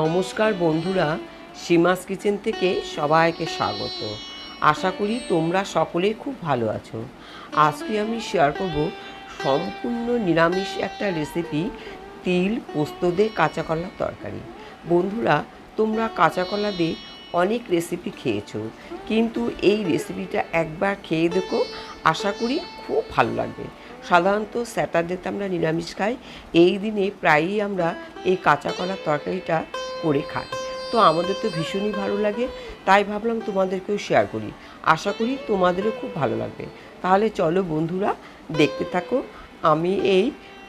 নমস্কার বন্ধুরা, সীমাস কিচেন থেকে সবাইকে স্বাগত। আশা করি তোমরা সকলে খুব ভালো আছো। আজকে আমি শেয়ার করব সম্পূর্ণ নিরামিষ একটা রেসিপি তিল পোস্ত দিয়ে কাঁচা কলার তরকারি। বন্ধুরা, তোমরা কাঁচাকলা দিয়ে অনেক রেসিপি খেয়েছো, কিন্তু এই রেসিপিটা একবার খেয়ে দেখো। আশা করি খুব ভালো লাগবে। সাধারণত স্যাটারডেতে আমরা নিরামিষ খাই। এই দিনে প্রায়ই আমরা এই কাঁচা কলার তরকারিটা করে খাই। তো আমাদের তো ভীষণই ভালো লাগে। তাই ভাবলাম তোমাদেরকেও শেয়ার করি। আশা করি তোমাদেরও খুব ভালো লাগবে। তাহলে চলো বন্ধুরা, দেখতে থাকো আমি এই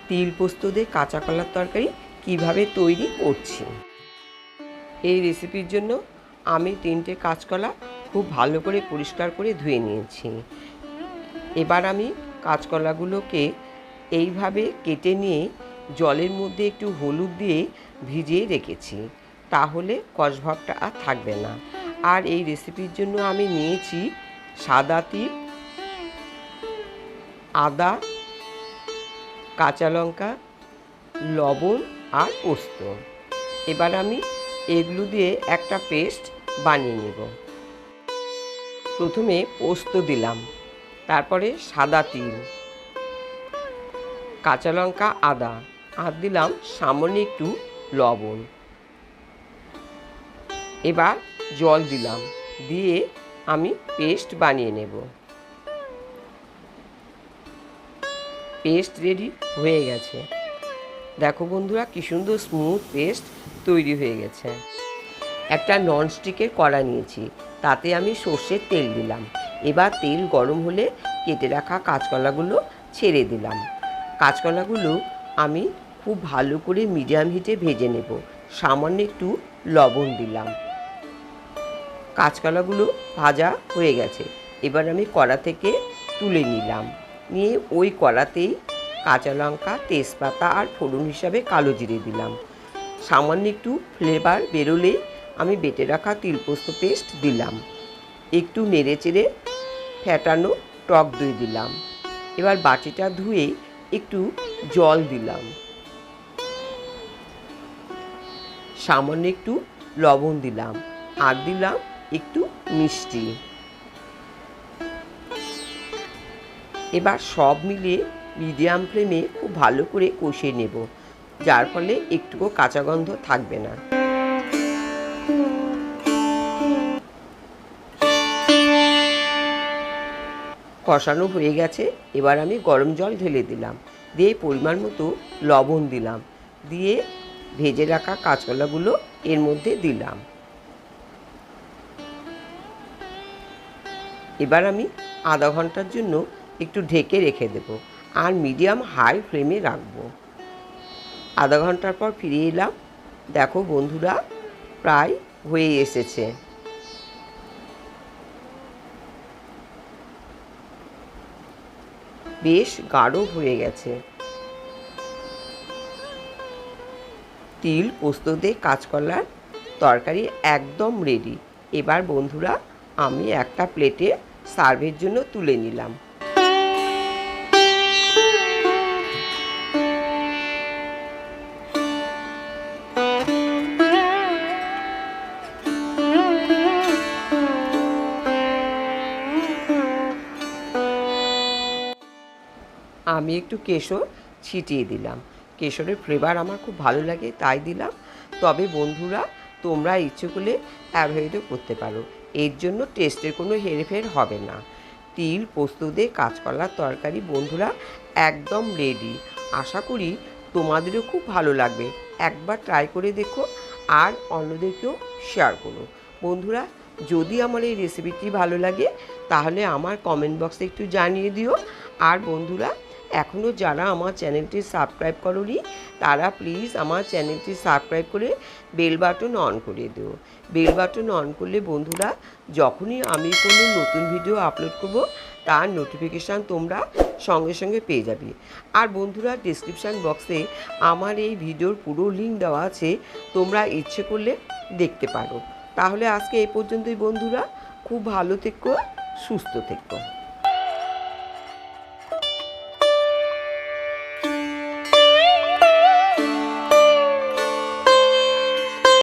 তিল পোস্ত দিয়ে কাঁচা কলার তরকারি কীভাবে তৈরি করছি। এই রেসিপির জন্য আমি তিনটে কাঁচকলা খুব ভালো করে পরিষ্কার করে ধুয়ে নিয়েছি। এবার আমি কাঁচকলাগুলোকে এইভাবে কেটে নিয়ে জলের মধ্যে একটু হলুদ দিয়ে ভিজিয়ে রেখেছি, তাহলে কষভাবটা আর থাকবে না। আর এই রেসিপির জন্য আমি নিয়েছি সাদা তিল, আদা, কাঁচা লঙ্কা, লবণ আর পোস্ত। এবার আমি এগুলো দিয়ে একটা পেস্ট বানিয়ে নেব। প্রথমে পোস্ত দিলাম। তারপরে সাদা তিল, কাঁচা লঙ্কা আদা, আর দিলাম সামান্য একটু লবণ। এবার জল দিলাম, দিয়ে আমি পেস্ট বানিয়ে নেব। পেস্ট রেডি হয়ে গেছে। দেখো বন্ধুরা, কি সুন্দর স্মুথ পেস্ট তৈরি হয়ে গেছে। একটা ননস্টিকের কড়া নিয়েছি, তাতে আমি সর্ষের তেল দিলাম। এবার তেল গরম হলে কেটে রাখা কাঁচকলাগুলো ছেড়ে দিলাম। কাঁচকলাগুলো আমি খুব ভালো করে মিডিয়াম হিটে ভেজে নেব। সামান্য একটু লবণ দিলাম। কাঁচকলাগুলো ভাজা হয়ে গেছে। এবার আমি কড়া থেকে তুলে নিলাম। নিয়ে ওই কড়াতেই কাঁচা লঙ্কা, তেজপাতা আর ফোড়ন হিসাবে কালো জিরে দিলাম। সামান্য একটু ফ্লেভার বেরোলে আমি বেটে রাখা তিলপোস্ত পেস্ট দিলাম। একটু নেড়ে চেড়ে ফ্যাটানো টক দই দিলাম। এবার বাটিটা ধুয়ে একটু জল দিলাম। সামান্য একটু লবণ দিলাম আর দিলাম একটু মিষ্টি। এবার সব মিলিয়ে মিডিয়াম ফ্লেমে খুব ভালো করে কষিয়ে নেব, যার ফলে একটুকু কাঁচা গন্ধ থাকবে না। কষানো হয়ে গেছে, এবার আমি গরম জল ঢেলে দিলাম। দিয়ে পরিমাণ মতো লবণ দিলাম। দিয়ে ভেজে রাখা কাঁচকলাগুলো এর মধ্যে দিলাম। এবার আমি আধা ঘণ্টার জন্য একটু ঢেকে রেখে দেব আর মিডিয়াম হাই ফ্লেমে রাখব। আধা ঘণ্টার পর ফিরে এলাম। দেখো বন্ধুরা, প্রায় হয়ে এসেছে। বেশ গাঢ় হয়ে গেছে। তিল পোস্ত দিয়ে কাঁচকলার তরকারি একদম রেডি এবার বন্ধুরা, আমি একটা প্লেটে সার্ভের জন্য তুলে নিলাম। আমি একটু কেশর ছিটিয়ে দিলাম। কেশরের ফ্লেভার আমার খুব ভালো লাগে, তাই দিলাম। তবে বন্ধুরা, তোমরা ইচ্ছে করলে অ্যাভয়েডও করতে পারো। এর জন্য টেস্টের কোনো হেরফের হবে না। তিল, পোস্ত দিয়ে কাঁচকলার তরকারি বন্ধুরা একদম রেডি আশা করি তোমাদেরও খুব ভালো লাগবে। একবার ট্রাই করে দেখো আর অন্যদেরকেও শেয়ার করো। বন্ধুরা, যদি আমার এই রেসিপিটি ভালো লাগে, তাহলে আমার কমেন্ট বক্সে একটু জানিয়ে দিও। আর বন্ধুরা এখনও যারা আমার চ্যানেলটি সাবস্ক্রাইব করনি, তারা প্লিজ আমার চ্যানেলটি সাবস্ক্রাইব করে বেল বাটন অন করে দিও। বেল বাটন অন করলে বন্ধুরা, যখনই আমি কোনো নতুন ভিডিও আপলোড করব, তার নোটিফিকেশান তোমরা সঙ্গে সঙ্গে পেয়ে যাবে। আর বন্ধুরা ডিসক্রিপশান বক্সে আমার এই ভিডিওর পুরো লিঙ্ক দেওয়া আছে, তোমরা ইচ্ছে করলে দেখতে পারো। তাহলে আজকে এই পর্যন্তই বন্ধুরা, খুব ভালো থেকো, সুস্থ থেকো।